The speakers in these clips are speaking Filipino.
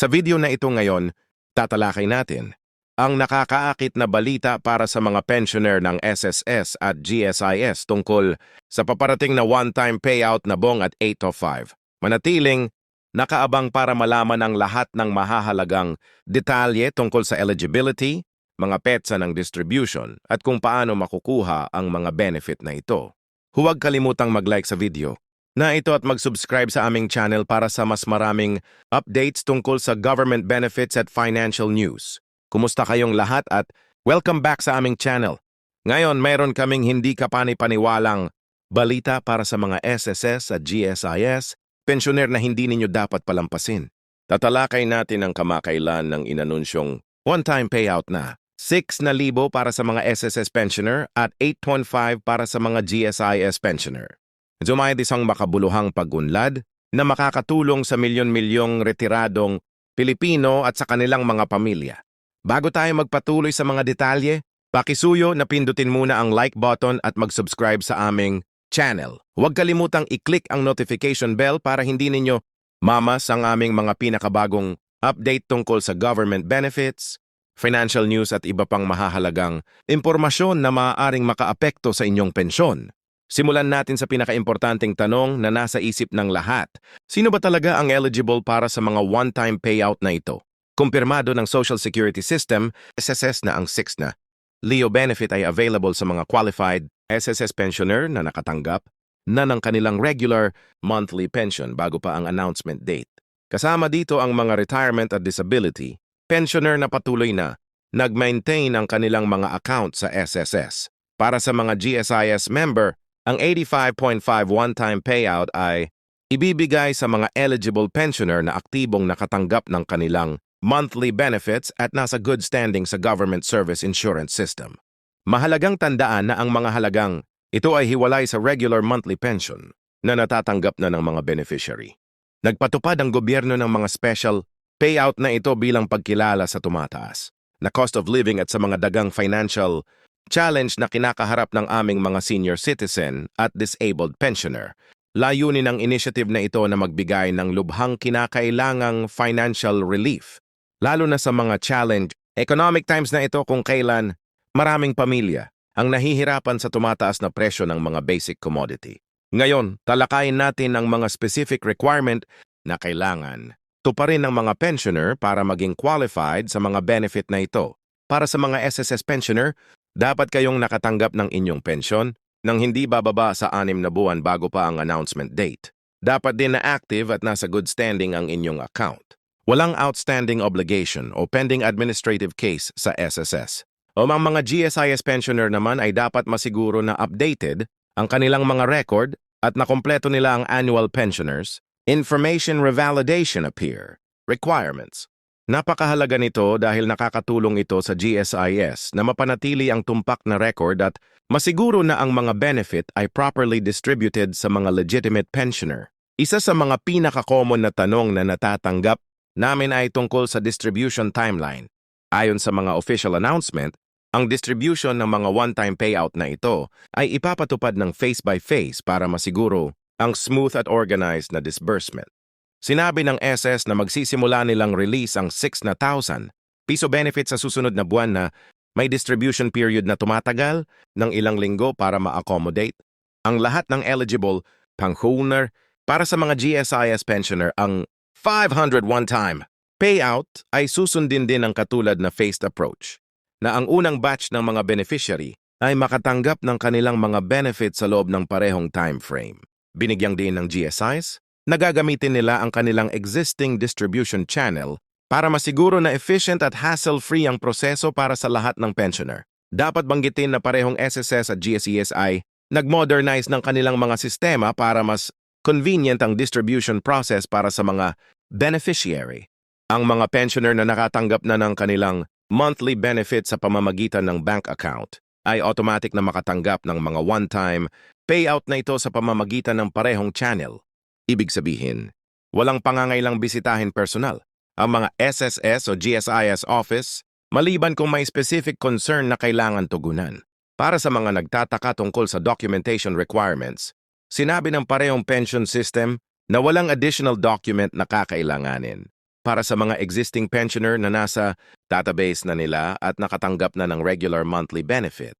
Sa video na ito ngayon, tatalakay natin ang nakakaakit na balita para sa mga pensioner ng SSS at GSIS tungkol sa paparating na one-time payout na bong at 8 of 5. Manatiling nakaabang para malaman ang lahat ng mahahalagang detalye tungkol sa eligibility, mga petsa ng distribution at kung paano makukuha ang mga benefit na ito. Huwag kalimutang mag-like sa video na ito at mag-subscribe sa aming channel para sa mas maraming updates tungkol sa government benefits at financial news. Kumusta kayong lahat at welcome back sa aming channel. Ngayon, mayroon kaming hindi kapani-paniwalang balita para sa mga SSS at GSIS, pensyoner na hindi ninyo dapat palampasin. Tatalakay natin ang kamakailan ng inanunsyong one-time payout na 6 na libo para sa mga SSS pensioner at 8.5 para sa mga GSIS pensioner. Zumayad isang makabuluhang pagunlad na makakatulong sa milyon-milyong retiradong Pilipino at sa kanilang mga pamilya. Bago tayo magpatuloy sa mga detalye, pakisuyo na pindutin muna ang like button at mag-subscribe sa aming channel. Huwag kalimutang i-click ang notification bell para hindi ninyo mamas ang aming mga pinakabagong update tungkol sa government benefits, financial news at iba pang mahahalagang impormasyon na maaaring makaapekto sa inyong pensyon. Simulan natin sa pinakaimportanteng tanong na nasa isip ng lahat. Sino ba talaga ang eligible para sa mga one-time payout na ito? Kumpirmado ng Social Security System, SSS na ang 6 na. Leo benefit ay available sa mga qualified SSS pensioner na nakatanggap na ng kanilang regular monthly pension bago pa ang announcement date. Kasama dito ang mga retirement at disability, pensioner na patuloy na nag-maintain ang kanilang mga account sa SSS. Para sa mga GSIS member, ang 85.5 one-time payout ay ibibigay sa mga eligible pensioner na aktibong nakatanggap ng kanilang monthly benefits at nasa good standing sa government service insurance system. Mahalagang tandaan na ang mga halagang ito ay hiwalay sa regular monthly pension na natatanggap na ng mga beneficiary. Nagpatupad ang gobyerno ng mga special payout na ito bilang pagkilala sa tumataas na cost of living at sa mga dagang financial challenge na kinakaharap ng aming mga senior citizen at disabled pensioner. Layunin ng initiative na ito na magbigay ng lubhang kinakailangang financial relief lalo na sa mga challenge, economic times na ito kung kailan maraming pamilya ang nahihirapan sa tumataas na presyo ng mga basic commodity. Ngayon, talakayin natin ang mga specific requirement na kailangan tuparin ng mga pensioner para maging qualified sa mga benefit na ito. Para sa mga SSS pensioner, dapat kayong nakatanggap ng inyong pensyon nang hindi bababa sa anim na buwan bago pa ang announcement date. Dapat din na active at nasa good standing ang inyong account. Walang outstanding obligation o pending administrative case sa SSS. O ang mga GSIS pensioner naman ay dapat masiguro na updated ang kanilang mga record at nakompleto nila ang annual pensioners, information revalidation appear, requirements. Napakahalaga nito dahil nakakatulong ito sa GSIS na mapanatili ang tumpak na record at masiguro na ang mga benefit ay properly distributed sa mga legitimate pensioner. Isa sa mga pinaka-common na tanong na natatanggap namin ay tungkol sa distribution timeline. Ayon sa mga official announcement, ang distribution ng mga one-time payout na ito ay ipapatupad ng face-by-face para masiguro ang smooth at organized na disbursement. Sinabi ng SS na magsisimula nilang release ang 6 na 1,000 piso benefit sa susunod na buwan na may distribution period na tumatagal ng ilang linggo para ma-accommodate ang lahat ng eligible pang-owner para sa mga GSIS pensioner ang 500 one-time. Payout ay susundin din ng katulad na phased approach, na ang unang batch ng mga beneficiary ay makatanggap ng kanilang mga benefits sa loob ng parehong time frame. Binigyang din ng GSIs, nagagamitin nila ang kanilang existing distribution channel para masiguro na efficient at hassle-free ang proseso para sa lahat ng pensioner. Dapat banggitin na parehong SSS at GSES ay nag-modernize ng kanilang mga sistema para mas convenient ang distribution process para sa mga beneficiary. Ang mga pensioner na nakatanggap na ng kanilang monthly benefit sa pamamagitan ng bank account ay automatic na makatanggap ng mga one-time payout na ito sa pamamagitan ng parehong channel. Ibig sabihin, walang pangangailang bisitahin personal. Ang mga SSS o GSIS office, maliban kung may specific concern na kailangan tugunan. Para sa mga nagtataka tungkol sa documentation requirements, Sinabi ng parehong pension system na walang additional document na kakailanganin. para sa mga existing pensioner na nasa database na nila at nakatanggap na ng regular monthly benefit.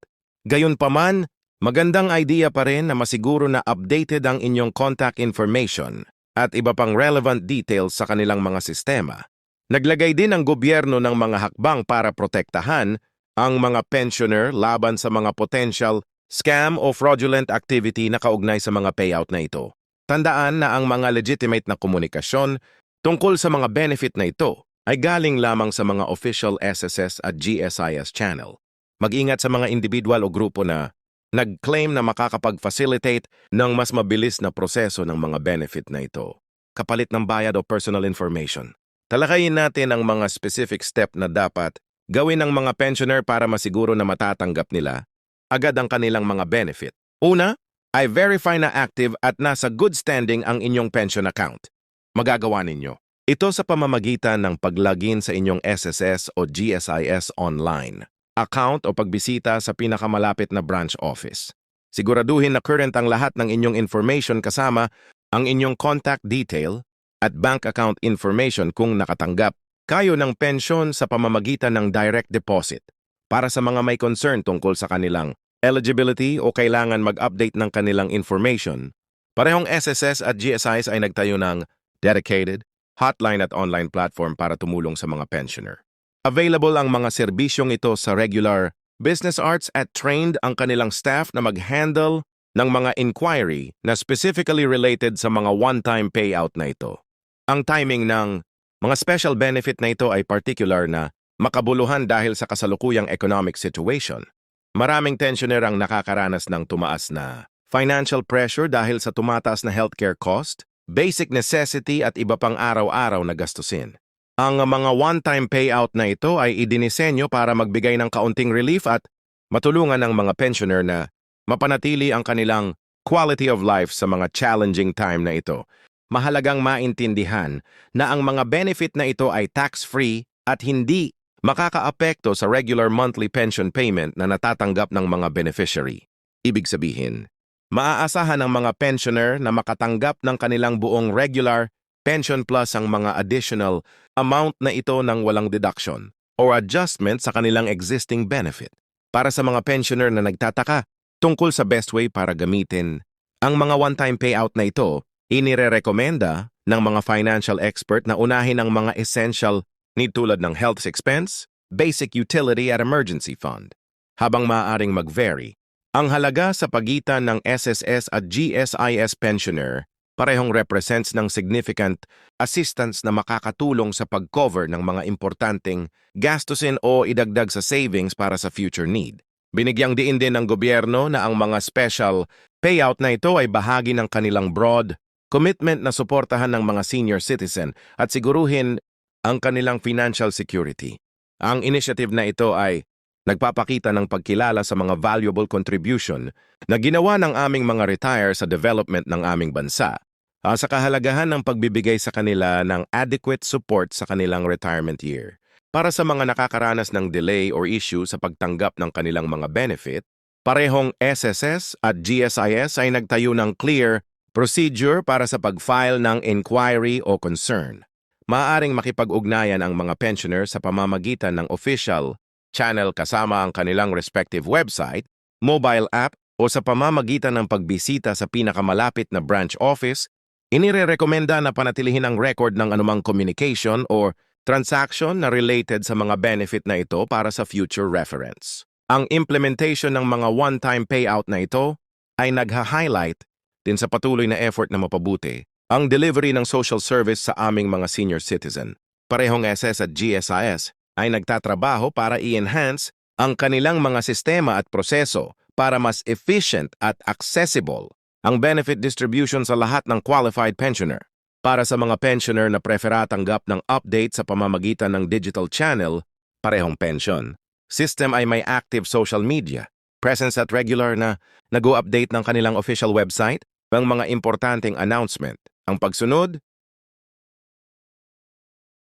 Gayunpaman, magandang idea pa rin na masiguro na updated ang inyong contact information at iba pang relevant details sa kanilang mga sistema. Naglagay din ang gobyerno ng mga hakbang para protektahan ang mga pensioner laban sa mga potential scam o fraudulent activity na kaugnay sa mga payout na ito. Tandaan na ang mga legitimate na komunikasyon tungkol sa mga benefit na ito ay galing lamang sa mga official SSS at GSIS channel. Mag-ingat sa mga individual o grupo na nag-claim na makakapag-facilitate ng mas mabilis na proseso ng mga benefit na ito, kapalit ng bayad o personal information. Talakayin natin ang mga specific step na dapat gawin ng mga pensioner para masiguro na matatanggap nila agad ang kanilang mga benefit. Una, ay verify na active at nasa good standing ang inyong pension account. Magagawa ninyo. Ito sa pamamagitan ng paglogin sa inyong SSS o GSIS online, account o pagbisita sa pinakamalapit na branch office. Siguraduhin na current ang lahat ng inyong information kasama ang inyong contact detail at bank account information kung nakatanggap kayo ng pensyon sa pamamagitan ng direct deposit para sa mga may concern tungkol sa kanilang eligibility o kailangan mag-update ng kanilang information. Parehong SSS at GSIS ay nagtayo ng dedicated, hotline at online platform para tumulong sa mga pensioner. Available ang mga serbisyong ito sa regular business arts at trained ang kanilang staff na mag-handle ng mga inquiry na specifically related sa mga one-time payout na ito. Ang timing ng mga special benefit na ito ay particular na makabuluhan dahil sa kasalukuyang economic situation. Maraming tensioner ang nakakaranas ng tumaas na financial pressure dahil sa tumataas na healthcare cost, basic necessity at iba pang araw-araw na gastusin. Ang mga one-time payout na ito ay idinisenyo para magbigay ng kaunting relief at matulungan ang mga pensioner na mapanatili ang kanilang quality of life sa mga challenging time na ito. Mahalagang maintindihan na ang mga benefit na ito ay tax-free at hindi makakaapekto sa regular monthly pension payment na natatanggap ng mga beneficiary. Ibig sabihin, maaasahan ng mga pensioner na makatanggap ng kanilang buong regular pension plus ang mga additional amount na ito ng walang deduction or adjustment sa kanilang existing benefit. Para sa mga pensioner na nagtataka tungkol sa best way para gamitin ang mga one-time payout na ito, inirerekomenda ng mga financial expert na unahin ang mga essential need tulad ng health expense, basic utility at emergency fund. Habang maaaring mag-vary, ang halaga sa pagitan ng SSS at GSIS pensioner parehong represents ng significant assistance na makakatulong sa pag-cover ng mga importanteng gastusin o idagdag sa savings para sa future need. Binigyang diin din ng gobyerno na ang mga special payout na ito ay bahagi ng kanilang broad commitment na suportahan ng mga senior citizen at siguruhin ang kanilang financial security. Ang initiative na ito ay nagpapakita ng pagkilala sa mga valuable contribution na ginawa ng aming mga retire sa development ng aming bansa uh, sa kahalagahan ng pagbibigay sa kanila ng adequate support sa kanilang retirement year. Para sa mga nakakaranas ng delay or issue sa pagtanggap ng kanilang mga benefit, parehong SSS at GSIS ay nagtayo ng clear procedure para sa pag-file ng inquiry o concern. Maaring makipag-ugnayan ang mga pensioner sa pamamagitan ng official channel kasama ang kanilang respective website, mobile app o sa pamamagitan ng pagbisita sa pinakamalapit na branch office Inirerekomenda na panatilihin ang record ng anumang communication or transaction na related sa mga benefit na ito para sa future reference. Ang implementation ng mga one-time payout na ito ay nagha-highlight din sa patuloy na effort na mapabuti ang delivery ng social service sa aming mga senior citizen. Parehong SS at GSIS ay nagtatrabaho para i-enhance ang kanilang mga sistema at proseso para mas efficient at accessible ang benefit distribution sa lahat ng qualified pensioner. Para sa mga pensioner na prefera tanggap ng update sa pamamagitan ng digital channel, parehong pension. System ay may active social media, presence at regular na nag-update ng kanilang official website, ang mga importanteng announcement. Ang pagsunod,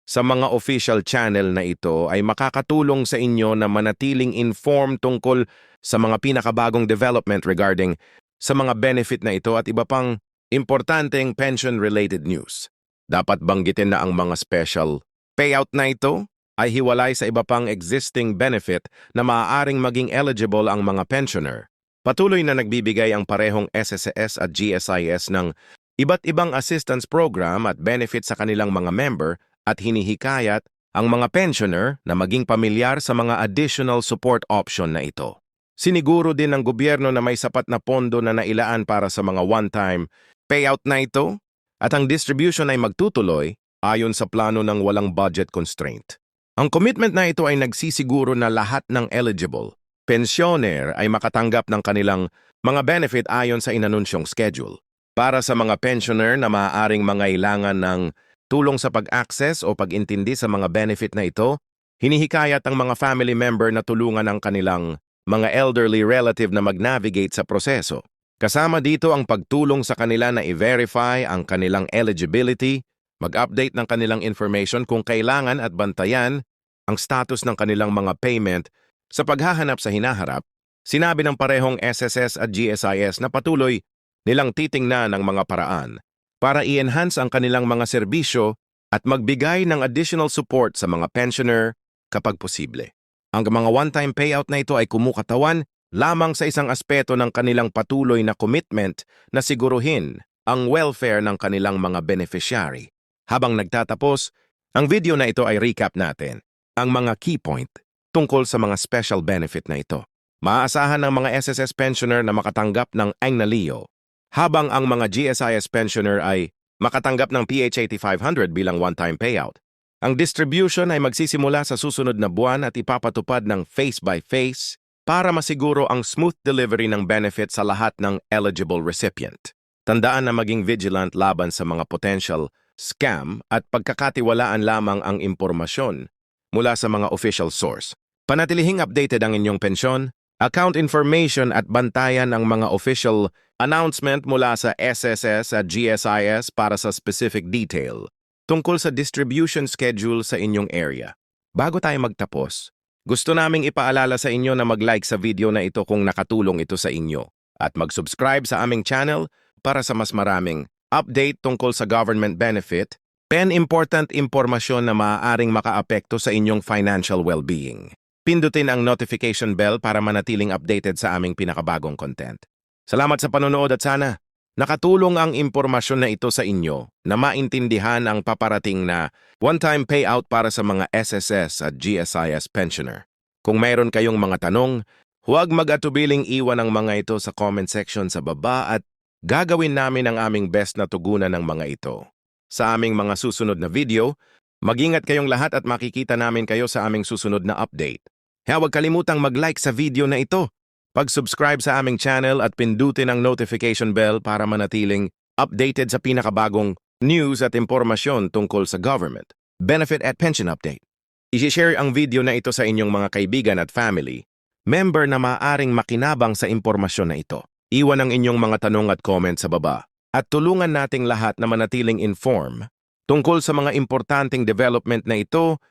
sa mga official channel na ito ay makakatulong sa inyo na manatiling informed tungkol sa mga pinakabagong development regarding sa mga benefit na ito at iba pang importanteng pension-related news. Dapat banggitin na ang mga special payout na ito ay hiwalay sa iba pang existing benefit na maaaring maging eligible ang mga pensioner. Patuloy na nagbibigay ang parehong SSS at GSIS ng iba't ibang assistance program at benefit sa kanilang mga member at hinihikayat ang mga pensioner na maging pamilyar sa mga additional support option na ito. Siniguro din ng gobyerno na may sapat na pondo na nailaan para sa mga one-time payout na ito at ang distribution ay magtutuloy ayon sa plano ng walang budget constraint. Ang commitment na ito ay nagsisiguro na lahat ng eligible pensioner ay makatanggap ng kanilang mga benefit ayon sa inanunsyong schedule. Para sa mga pensioner na maaaring mangailangan ng tulong sa pag-access o pag-intindi sa mga benefit na ito, hinihikayat ang mga family member na tulungan ang kanilang mga elderly relative na mag-navigate sa proseso. Kasama dito ang pagtulong sa kanila na i-verify ang kanilang eligibility, mag-update ng kanilang information kung kailangan at bantayan ang status ng kanilang mga payment sa paghahanap sa hinaharap, sinabi ng parehong SSS at GSIS na patuloy nilang titingnan ang mga paraan para i-enhance ang kanilang mga serbisyo at magbigay ng additional support sa mga pensioner kapag posible. Ang mga one-time payout na ito ay kumukatawan lamang sa isang aspeto ng kanilang patuloy na commitment na siguruhin ang welfare ng kanilang mga beneficiary. Habang nagtatapos, ang video na ito ay recap natin ang mga key point tungkol sa mga special benefit na ito. Maaasahan ng mga SSS pensioner na makatanggap ng Angnalio, habang ang mga GSIS pensioner ay makatanggap ng PH 8500 bilang one-time payout. Ang distribution ay magsisimula sa susunod na buwan at ipapatupad ng face-by-face para masiguro ang smooth delivery ng benefit sa lahat ng eligible recipient. Tandaan na maging vigilant laban sa mga potential scam at pagkakatiwalaan lamang ang impormasyon mula sa mga official source. Panatilihing updated ang inyong pensyon, account information at bantayan ang mga official announcement mula sa SSS at GSIS para sa specific detail tungkol sa distribution schedule sa inyong area. Bago tayo magtapos, gusto naming ipaalala sa inyo na mag-like sa video na ito kung nakatulong ito sa inyo at mag-subscribe sa aming channel para sa mas maraming update tungkol sa government benefit, pen important impormasyon na maaaring makaapekto sa inyong financial well-being. Pindutin ang notification bell para manatiling updated sa aming pinakabagong content. Salamat sa panonood at sana nakatulong ang impormasyon na ito sa inyo na maintindihan ang paparating na one-time payout para sa mga SSS at GSIS pensioner. Kung mayroon kayong mga tanong, huwag mag-atubiling iwan ang mga ito sa comment section sa baba at gagawin namin ang aming best na tugunan ng mga ito. Sa aming mga susunod na video, magingat kayong lahat at makikita namin kayo sa aming susunod na update. Kaya huwag kalimutang mag-like sa video na ito pag-subscribe sa aming channel at pindutin ang notification bell para manatiling updated sa pinakabagong news at impormasyon tungkol sa government, benefit at pension update. I-share ang video na ito sa inyong mga kaibigan at family, member na maaring makinabang sa impormasyon na ito. Iwan ang inyong mga tanong at comment sa baba at tulungan nating lahat na manatiling inform tungkol sa mga importanteng development na ito